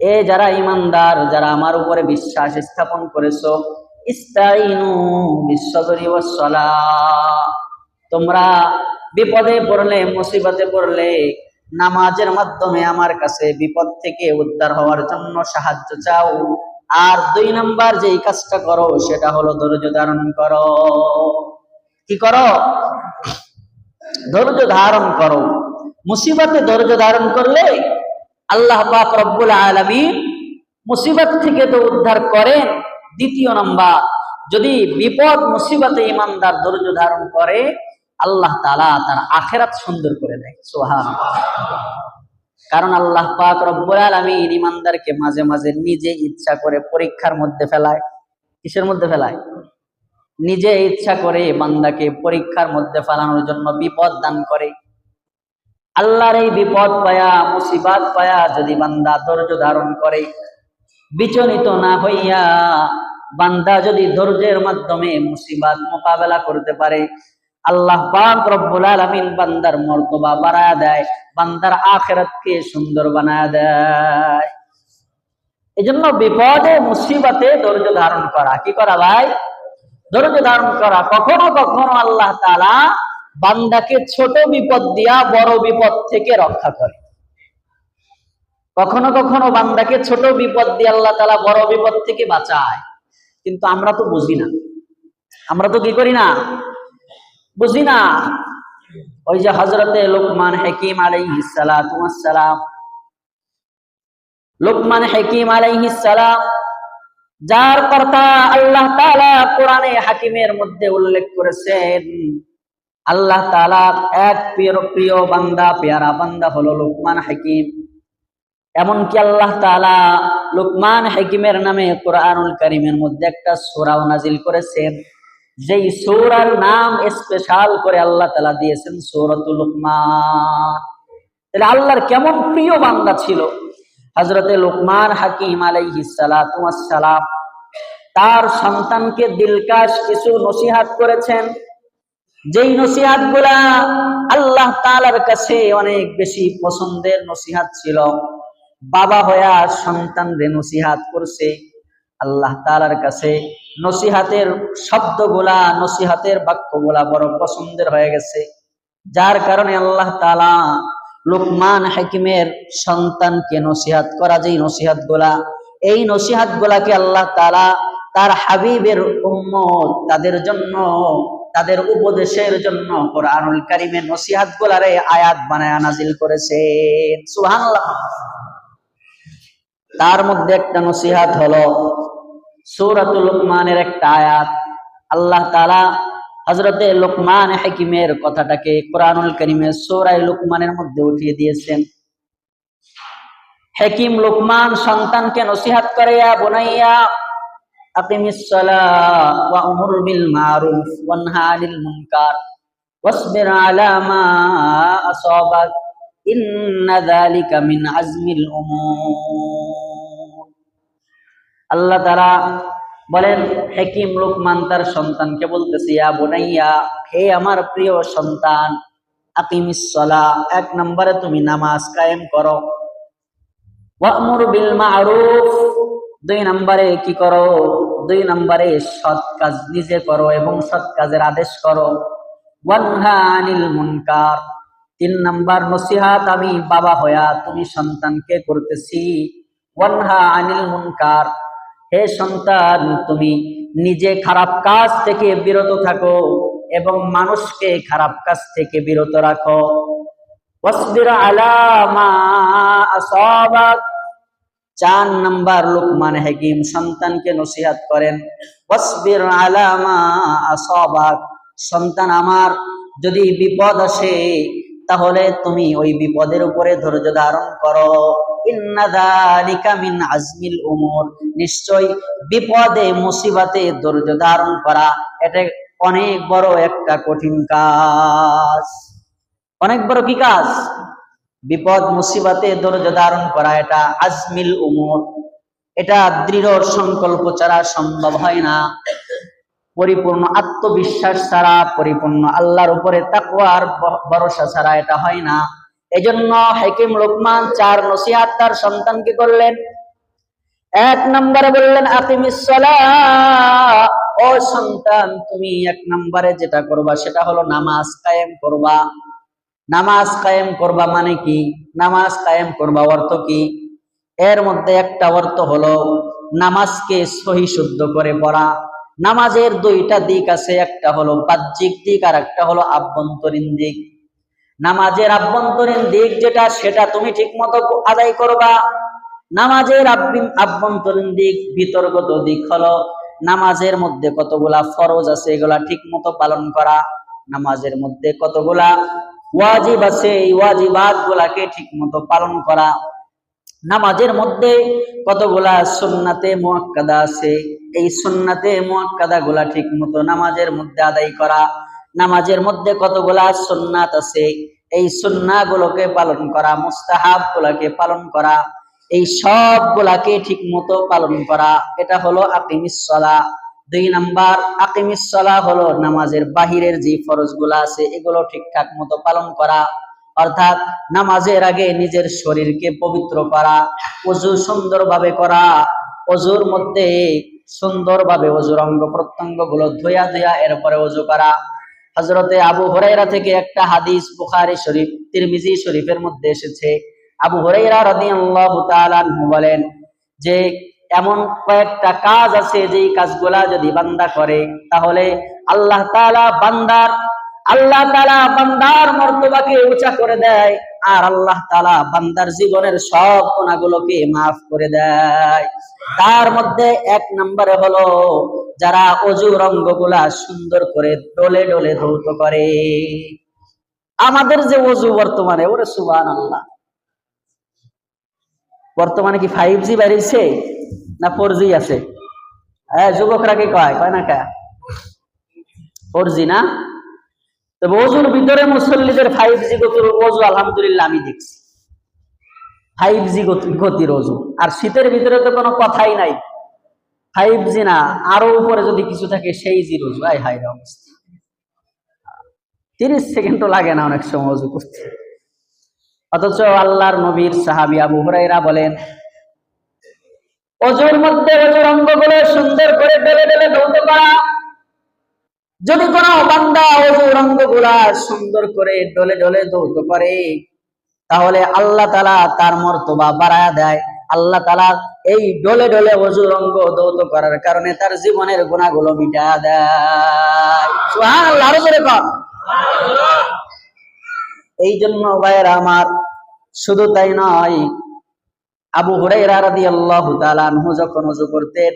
এ যারা ইমানদার, যারা আমার উপরে বিশ্বাস স্থাপন করেছ ইস্তাইনু বিশ্বদরি ওয়াসসালা তোমরা বিপদে পড়লে, মুসিবতে পড়লে, নামাজের মাধ্যমে আমার কাছে বিপদ থেকে উদ্ধার হওয়ার জন্য সাহায্য চাও। আর দুই নাম্বার যেই কাজটা করো, সেটা হলো ধৈর্য ধারণ করো। কি করো? ধৈর্য ধারণ করো। মুসিবতে ধৈর্য ধারণ করলে আল্লাহ পাক রব্বুল আলামিন মুসিবত থেকে তো উদ্ধার করেন দ্বিতীয় নম্বর। যদি বিপদ, মুসিবতে ইমানদার ধৈর্য ধারণ করে, আল্লাহ তাআলা তার আখেরাত সুন্দর করে দেয়। সোহান কারণ আল্লাহ পাক রব্বুল আলামিন ইমানদারকে মাঝে মাঝে নিজে ইচ্ছা করে পরীক্ষার মধ্যে ফেলায়। কিসের মধ্যে ফেলায়? নিজে ইচ্ছা করে বান্দাকে পরীক্ষার মধ্যে ফেলানোর জন্য বিপদ দান করে। আল্লাহর এই বিপদ পায়া, মুসিবাত পায়া যদি বান্দা ধৈর্য ধারণ করে, বিচলিত না হইয়া বান্দা যদি ধৈর্যের মাধ্যমে মুসিবাত মোকাবেলা করতে পারে, আল্লাহ পাক রব্বুল আলামিন বান্দার মর্তবা বাড়ায় দেয়, বান্দার আখেরাতকে সুন্দর বানায় দেয়। এজন্য বিপদে, মুসিবতে ধৈর্য ধারণ করা, কি করা ভাই? ধৈর্য ধারণ করা, কখনো কখনো আল্লাহ তাআলা বান্দাকে ছোট বিপদ দিয়া বড় বিপদ থেকে রক্ষা করে। কখনো কখনো বান্দাকে ছোট বিপদ দিয়ে আল্লাহ তাআলা বড় বিপদ থেকে বাঁচায়। কিন্তু আমরা তো বুঝি না। আমরা তো কি করি না? বুঝি না। ওই যে হজরতে লোকমান হাকিম আলাইহিস সালাম লোকমান হাকিম আলাইহিস সালাম, যার কর্তা আল্লাহ তাআলা কোরআনে হাকিমের মধ্যে উল্লেখ করেছেন আল্লাহ তাআলা এক প্রিয় বান্দা, পেয়ারা বান্দা হলো লোকমান হাকিম। এমনকি আল্লাহ তালা লোকমান হাকিমের নামে কোরআনুল করিমের মধ্যে একটা সূরাও নাজিল করেছেন। যেই সূরার নাম স্পেশাল করে আল্লাহ তালা দিয়েছেন সূরাতুল লোকমান। তাহলে আল্লাহর কেমন প্রিয় বান্দা ছিল? হজরতে লোকমান হাকিম আলাইহিস সালাতু ওয়াস সালাম, তার সন্তানকে দিলকাশ কিছু নসিহাত করেছেন। যেই নসিহাতগুলা আল্লাহ তাআলার কাছে অনেক বেশি পছন্দের নসিহাত ছিল, বাবা হইয়া সন্তানরে নসিহাত করছে, আল্লাহ তালার কাছে নসিহাতের শব্দগুলা, নসিহাতের বাক্যগুলা বড় পছন্দের হয়ে গেছে। যার কারণে আল্লাহ তালা লোকমান হাকিমের সন্তানকে নসিহাত করা, যেই নসিহাতগুলা এই নসিহাত গুলাকে আল্লাহ তালা তার হাবিবের উম্মত, তাদের জন্য তাদের উপদেশের জন্য কোরআনুল কারিমের নসিহাত গুলারে আয়াত বানায় নাজিল করেছেন সুবহানাল্লাহ। তার মধ্যে একটা নসিহাত হলো সূরাতুল লুকমানের একটা আয়াত। আল্লাহ তাআলা হযরতে লোকমান হাকিমের কথাটাকে কোরআনুল কারীমের সূরা লুকমানের মধ্যে উঠিয়ে দিয়েছেন। হাকিম লোকমান সন্তানকে নসিহাত করে ইয়া বুনাইয়া ইন্না যালিকা মিন আজমিল উমুর। আল্লাহ তাআলা বলেন, হাকিম লোকমান তার সন্তানকে বলতেছে, ইয়া বুনাইয়া, হে আমার প্রিয় সন্তান আকিমিস সালাহ এক নম্বরে তুমি নামাজ কায়েম করো। ওয়ামুর বিল মারুফ, দুই নম্বরে কি করো? দুই নম্বরে, সৎ কাজ নিজে করো এবং সৎ কাজের আদেশ করো। ওয়ানহা মুনকার। তিন নাম্বার নসিহাত, আমি বাবা হয়া তুমি সন্তানকে করতেছি। ওয়ানহা আনিল মুনকার। হে সন্তান, তুমি নিজে খারাপ কাজ থেকে বিরত থাকো এবং মানুষকে খারাপ কাজ থেকে বিরত রাখো। ওয়াসবির আসাবাক। চার নাম্বার লোকমান হাকিম সন্তানকে নসিহাত করেন সন্তান আমার, যদি বিপদ আসে, তাহলে তুমি ওই বিপদের উপরে ধৈর্য ধারণ করো। আজমিল উমুর, নিশ্চয় বিপদে, মুসিবতে ধৈর্য ধারণ করা, এটা অনেক বড় একটা কঠিন কাজ। অনেক বড় কি কাজ? বিপদ মুসিবতে ধৈর্য ধারণ করা এটা আজমিল উমর। এটা দৃঢ় সংকল্প ছাড়া সম্ভব হয় না। পরিপূর্ণ আত্মবিশ্বাস ছাড়া, পরিপূর্ণ আল্লাহর উপরে তাকওয়ার ভরসা ছাড়া এটা হয় না। এজন্য হাকিম লোকমান চার নসিহাত তার সন্তানকে করলেন। এক নম্বরে বললেন ও সন্তান, তুমি এক নম্বরে যেটা করবা সেটা হলো নামাজ কায়েম করবা। নামাজ কায়েম করবা মানে কি? নামাজ কায়েম করবা অর্থ কি? এর মধ্যে একটা অর্থ হলো নামাজকে সহি শুদ্ধ করে পড়া। নামাজের দুইটা দিক আছে, একটা হলো বাহ্যিক দিক আর একটা হলো আভ্যন্তরীণ দিক। নামাজের আভ্যন্তরীণ দিক যেটা, সেটা তুমি ঠিক মতো আদায় করবা। নামাজের আভ্যন্তরীণ দিক বিতর্কত দিক হলো নামাজের মধ্যে কতগুলা ফরজ আছে, এগুলা ঠিক মতো পালন করা। নামাজের মধ্যে কতগুলা ওয়াজিব আছে, এই ওয়াজিবাত গুলাকে ঠিক মতো পালন করা। নামাজের মধ্যে কতগুলা সুন্নাতে মুয়াক্কাদা আছে, এই সুন্নাতে মুয়াক্কাদা গুলা ঠিক মতো নামাজের মধ্যে আদায় করা। নামাজের মধ্যে কতগুলা সুন্নাত আছে, এই সুন্না গুলোকে পালন করা মুস্তাহাব গুলাকে পালন করা, এই সব গুলাকে ঠিক মতো পালন করা। এটা হলো আকিমিসলা দুই নাম্বার আকিমিসলা হলো নামাজের বাহিরের যে ফরজগুলা আছে, এগুলো ঠিকঠাক মতো পালন করা। অর্থাৎ নামাজের আগে নিজের শরীরকে পবিত্র করা অজু সুন্দরভাবে করা অজুর মধ্যে সুন্দরভাবে অজুর অঙ্গ প্রত্যঙ্গগুলো ধুয়া ধুয়া এরপরে অজু করা। হজরতে আবু হরাইরা থেকে একটা হাদিস বুখারি শরীফ, তিরমিজি শরীফের মধ্যে এসেছে। আবু হরাইরা রাদিয়াল্লাহু তাআলা বলেন যে এমন কয়েকটা কাজ আছে যেই কাজগুলা যদি বান্দা করে, তাহলে আল্লাহ তাআলা বান্দার, আল্লাহ তাআলা বান্দার মর্তবাকে উঁচা করে দেয় আর আল্লাহ তাআলা বান্দার জীবনের সব গুণাগুলোকে মাফ করে দেয়। তার মধ্যে এক নম্বরে হলো যারা অজু রঙ্গগুলা সুন্দর করে ডলে ডলে ধৌত করে। আমাদের যে অজু বর্তমানে, ওরে সুবান আল্লাহ বর্তমানে কি ফাইভ জি বেরিয়েছে না ফোর জি আছে? হ্যাঁ যুবকরা কি কয়? কয় না কা? ফোর জি না? তবে অজুর ভিতরে মুসল্লিদের ফাইভ জি গতির অজু আলহামদুলিল্লাহ, আমি দেখছি। ফাইভ জি গতির অজু আর শীতের ভিতরে তো কোনো কথাই নাই। ফাইভ জি না, আরও উপরে যদি কিছু থাকে, সেই জি অজু আই হাই অবস্থা। তিরিশ সেকেন্ডও লাগে না অনেক সময় অজু করতে। অথচ আল্লাহর নবীর সাহাবি আবু হুরাইরা বলেন অজুর মধ্যে অজুর অঙ্গগুলো সুন্দর করে ডেলে ডেলে ধৌত করা। যদি কোনো বান্দা অজুর অঙ্গগুলা সুন্দর করে ডলে ডলে ধৌত করে তাহলে আল্লাহ তালা তার মর্তবা বাড়ায় দেয়। আল্লাহ তালা এই ডলে ডলে অজুর অঙ্গ দৌত করার কারণে তার জীবনের গুণাগুলো মিটা দেয়। এই জন্য ভাইয়েরা আমার শুধু তাই নয় আবু হুরাইরা রাদিয়াল্লাহু তাআলা আনহু যখন ওযু করতেন,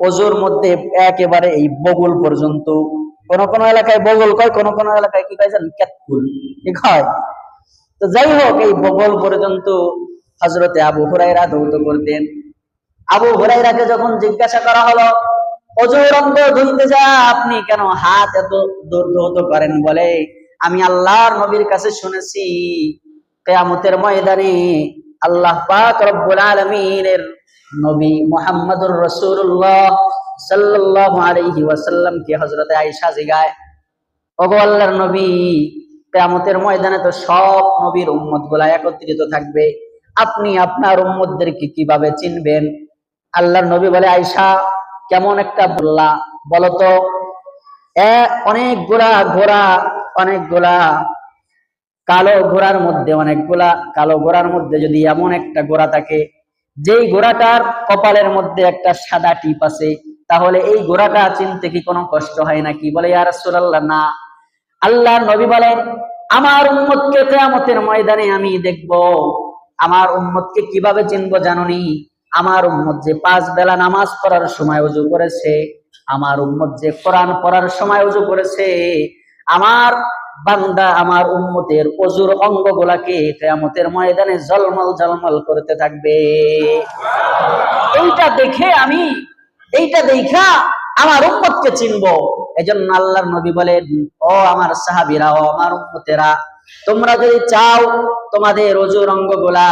ওযুর মধ্যে একেবারে এই বগল পর্যন্ত, কোন কোন এলাকায় বগল কয়, কোন কোন এলাকায় কি কয় জানেন কেতকুল কি কয়? তো যাই হোক, এই বগল পর্যন্ত হযরতে আবু হুরাইরা দৌত করতেন। আবু হুরাইরাকে যখন জিজ্ঞাসা করা হলো অজুর অঙ্গ ধুইতে যা, আপনি কেন হাত এত দৌত করেন? বলে, আমি আল্লাহর নবীর কাছে শুনেছি, কেয়ামতের ময়দানে আল্লাহ পাক রব্বুল আলামিনের নবী মুহাম্মদুর রাসূলুল্লাহ সাল্লাল্লাহু আলাইহি ওয়াসাল্লাম কে হযরত আয়েশা জিগায়। ওগো আল্লাহর নবী, কেয়ামতের ময়দানে তো সব নবীর উম্মতগুলা একত্রিত থাকবে। আপনি আপনার উম্মতদেরকে কীভাবে চিনবেন? আল্লাহর নবী বলে, আয়েশা, কেমন একটা বললা বলতো এ অনেকগুলা ঘোড়া, অনেকগুলা কালো ঘোড়ার মধ্যে, অনেকগুলা কালো ঘোড়ার মধ্যে যদি এমন একটা ঘোড়া থাকে, যেই ঘোড়াটার কপালের মধ্যে একটা সাদা টিপ আছে, তাহলে এই ঘোড়াটা চিনতে কি কোনো কষ্ট হয় নাকি? বলে, ইয়া রাসূলুল্লাহ, না। আল্লাহ নবী বলেন, আমার উম্মতকে কিয়ামতের ময়দানে আমি দেখব। আমার উম্মতকে কীভাবে চিনবো জানুনি? আমার উম্মত যে পাঁচ বেলা নামাজ পড়ার সময় উজু করেছে, আমার উম্মত যে কোরআন পড়ার সময় উজু করেছে, আমার বান্দা আমার উম্মতের অজুর অঙ্গগুলাকে কিয়ামতের ময়দানে জলমল জলমল করতে থাকবে। এইটা দেখে আমি, এইটা দেখা আমার উম্মতকে চিনবো। এজন্য আল্লাহর নবী বলেন, ও আমার সাহাবিরা, ও আমার উম্মতেরা, তোমরা যদি চাও তোমাদের অজুর অঙ্গ অঙ্গগুলা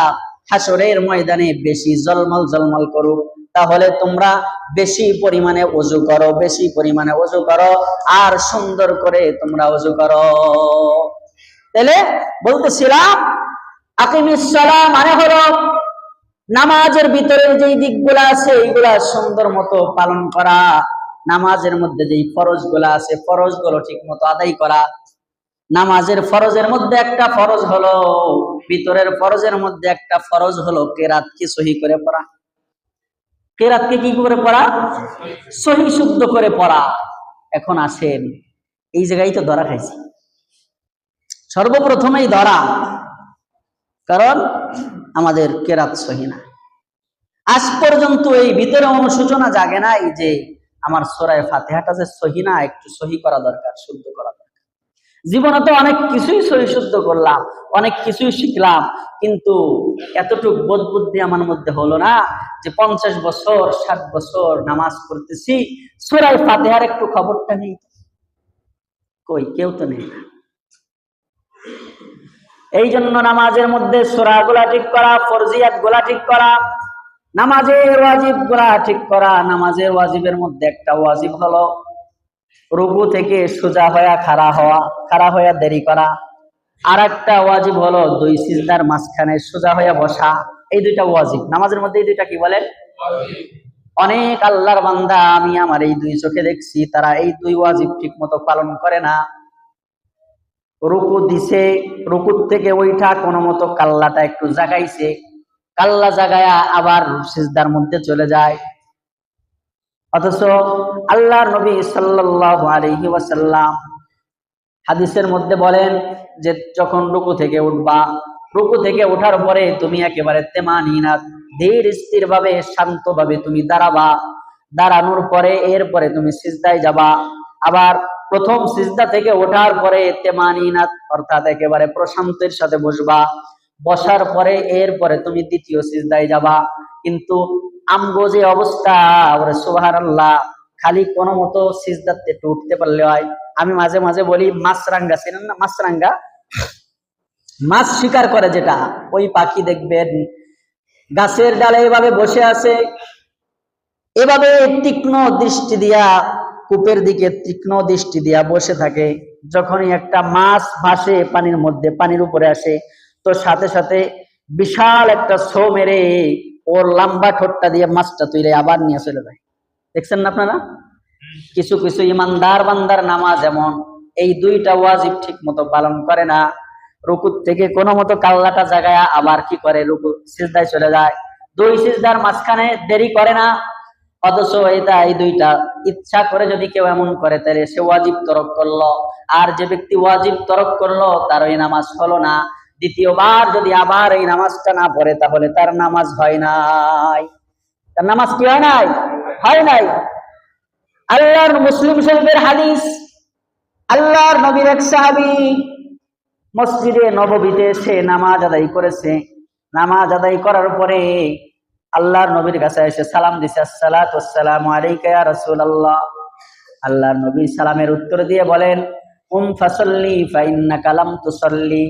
হাসরের ময়দানে বেশি জলমল জলমল করুক তাহলে তোমরা বেশি পরিমাণে অজু করো, বেশি পরিমাণে অজু করো, আর সুন্দর করে তোমরা অজু করো। তাহলে বলতেছিলাম মানে হলো নামাজের ভিতরে দিকগুলা আছে, এইগুলা সুন্দর মতো পালন করা। নামাজের মধ্যে যেই ফরজগুলা আছে ফরজগুলো ঠিক মতো আদায় করা। নামাজের ফরজের মধ্যে একটা ফরজ হলো, ভিতরের ফরজের মধ্যে একটা ফরজ হলো কেরাতকে সহি করে পড়া। কেরাতকে কি করে পড়া? সহি শুদ্ধ করে পড়া। এখন আসেন, এই জায়গায় তো ধরা খাইছি। সর্বপ্রথমেই ধরা, কারণ আমাদের কেরাত সহি না। আজ পর্যন্ত এই ভিতরে অনুশোচনা জাগে নাই যে আমার সোরায় ফাতেহাটা যে সহি না, একটু সহি করা দরকার, শুদ্ধ করা জীবনে তো অনেক কিছুই সহি শুদ্ধ করলাম, অনেক কিছুই শিখলাম, কিন্তু এতটুক বোধ বুদ্ধি আমার মধ্যে হলো না যে পঞ্চাশ বছর, ষাট বছর নামাজ পড়তেছি সোরায় ফাতেহার একটু খবরটা নেই কই, কেউ তো নেই এই জন্য নামাজের মধ্যে সোরা গুলা ঠিক করা ফরজিয়াত গোলা ঠিক করা, নামাজের ওয়াজিব গোলা ঠিক করা, নামাজের ওয়াজিবের মধ্যে একটা ওয়াজিব হলো রুকু থেকে সোজা হয়ে খাড়া হওয়া, খাড়া হয়ে দেরি করা। আর একটা ওয়াজিব হলো দুই সিজদার মাঝখানে সোজা হয়ে বসা। এই দুইটা ওয়াজিব। নামাজের মধ্যে এই দুইটা কি বলেন? অনেক আল্লাহর বান্দা, আমি আমার এই দুই চোখে দেখছি, তারা এই দুই ওয়াজিব ঠিক মতো পালন করে না। রুকু দিছে, রুকুর থেকে ওইটা কোনো মতো কাল্লাটা একটু জাগাইছে। কাল্লা জাগায়া আবার সিজদার মধ্যে চলে যায়। অথচ আল্লাহর নবী সাল্লাল্লাহু আলাইহি ওয়াসাল্লাম হাদিসের মধ্যে বলেন যে যখন রুকু থেকে উঠবা, রুকু থেকে ওঠার পরে তুমি একেবারে তেমানিনা ধীর স্থির ভাবে শান্ত ভাবে তুমি দাঁড়াবা। দাঁড়ানোর পরে, এরপরে তুমি সিজদায় যাবা। আবার প্রথম সিজদা থেকে ওঠার পরে তেমানিনাত অর্থাৎ একেবারে প্রশান্তের সাথে বসবা। বসার পরে, এরপরে তুমি দ্বিতীয় সিজদায় যাবা। কিন্তু আমগো যে অবস্থা, ওরে সুবাহার আল্লাহ খালি কোনো মতো সিজদাতে একটু উঠতে পারলে হয়। আমি মাঝে মাঝে বলি, মাছরাঙ্গা, চিনেন না মাছরাঙ্গা? মাছ শিকার করে যেটা, ওই পাখি দেখবেন, গাছের ডালে এভাবে বসে আছে। এভাবে তীক্ষ্ণ দৃষ্টি দিয়া, কূপের দিকে তীক্ষ্ণ দৃষ্টি দিয়া বসে থাকে। যখনই একটা মাছ ভাসে পানির মধ্যে, পানির উপরে আসে, তো সাথে সাথে বিশাল একটা ছো মেরে ওর লম্বা ঠোঁটটা দিয়ে মাছটা তুলে আবার নিয়ে চলে যায়। দেখছেন না আপনারা? কিছু কিছু ইমানদার বান্দার নামাজ এমন, এই দুইটা ওয়াজিব ঠিক মতো পালন করে না। রুকুর থেকে কোনো মতো কাল্লাটা জায়গায় আবার কি করে? রুকু সিজদায় চলে যায়। দুই সিজদার মাঝখানে দেরি করে না। অথচ এটা এই দুইটা ইচ্ছা করে যদি কেউ এমন করে, তাহলে সে ওয়াজিব তরক করল। আর যে ব্যক্তি ওয়াজিব তরক করল তার ওই নামাজ হলো না। দ্বিতীয়বার যদি আবার এই নামাজটা না পড়ে, তাহলে তার নামাজ হয় নাই। তার নামাজ কি হয় নাই? হয় নাই। আল্লাহর মুসলিম শরীফের হাদিস, আল্লাহর নবীর এক সাহাবী মসজিদে নববীতে সে নামাজ আদায় করেছে। নামাজ আদায় করার পরে আল্লাহর নবীর কাছে এসে সালাম দিছে আসসালামু আলাইকা রাসূলুল্লাহ। আল্লাহর নবী সালামের উত্তর দিয়ে বলেন, উম ফাসাল্লি ফা ইন্নাকা লাম তুসাল্লি।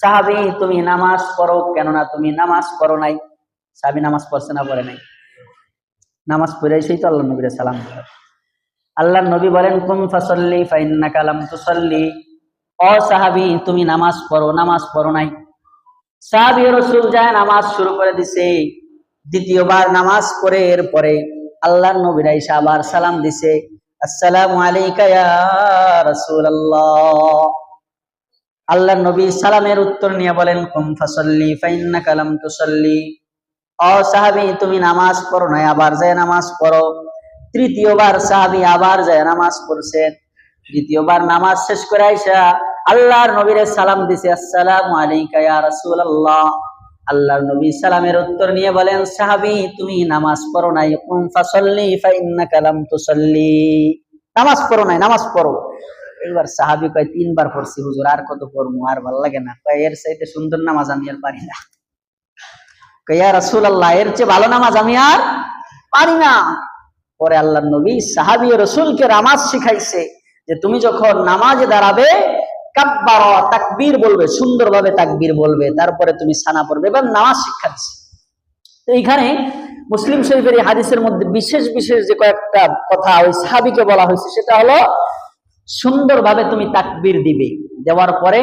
সাহাবী, তুমি নামাজ পড়ো, কেননা তুমি নামাজ পড়ো নাই। সাহাবী নামাজ পড়ছে না, পড়ে নাই। নামাজ পড়ে এসেই তো আল্লাহ নবীর সালাম দিল। আল্লাহর নবী বলেন, কুম ফাসাল্লি ফা ইন্নাকা লাম তুসাল্লি। ও সাহাবী, তুমি নামাজ পড়ো নামাজ পড়ো নাই। সাহাবী রাসূল যায় নামাজ শুরু করে দিছে। দ্বিতীয়বার নামাজ পড়ে, এরপরে আল্লাহ নবীর আইসা আবার সালাম দিছে। আসসালামু আলাইকা ইয়া রাসূলুল্লাহ। আল্লাহর নবী সালামের উত্তর নিয়ে বলেন, কুম ফাসাল্লি ফা ইন্নাকা লাম তুসাল্লি। ও তুমি নামাজ পড়ো নাই, আবার যায় নামাজ পড়ো। তৃতীয়বার সাহাবী আবার যায় নামাজ পড়ছেন দ্বিতীয়বার নামাজ শেষ করে আইসা আল্লাহর নবীর সালাম দিছে, আসসালামু আলাইকা ইয়া রাসূলুল্লাহ। আল্লাহর নবী সালামের উত্তর নিয়ে বলেন, সাহাবি, তুমি নামাজ পড়ো নাই। কুম ফাসাল্লি ফা ইন্নাকা লাম তুসাল্লি। নামাজ পড়ো নাই, নামাজ পড়ো। এইবার সাহাবী কয়, তিনবার পড়ছি, হুজুর আর কত পড়ব, আর ভালো লাগে না। কয়, এর চাইতে সুন্দর নামাজ আমি আর পারি না। কয়, ইয়া রাসূলুল্লাহ, এর চেয়ে ভালো নামাজ আমি আর পারি না। পরে আল্লাহর নবী সাহাবী রসুলকে নামাজ শিখাইছে যে তুমি যখন নামাজে দাঁড়াবে, কাব্বার, তাকবীর বলবে, সুন্দরভাবে তাকবীর বলবে, তারপরে তুমি সানা পড়বে এবং নামাজ শিক্ষা দিচ্ছে তো এইখানে মুসলিম শরীফের হাদিসের মধ্যে বিশেষ বিশেষ যে কয়েকটা কথা ওই সাহাবিকে বলা হয়েছে, সেটা হলো সুন্দরভাবে তুমি তাকবির দিবে। দেওয়ার পরে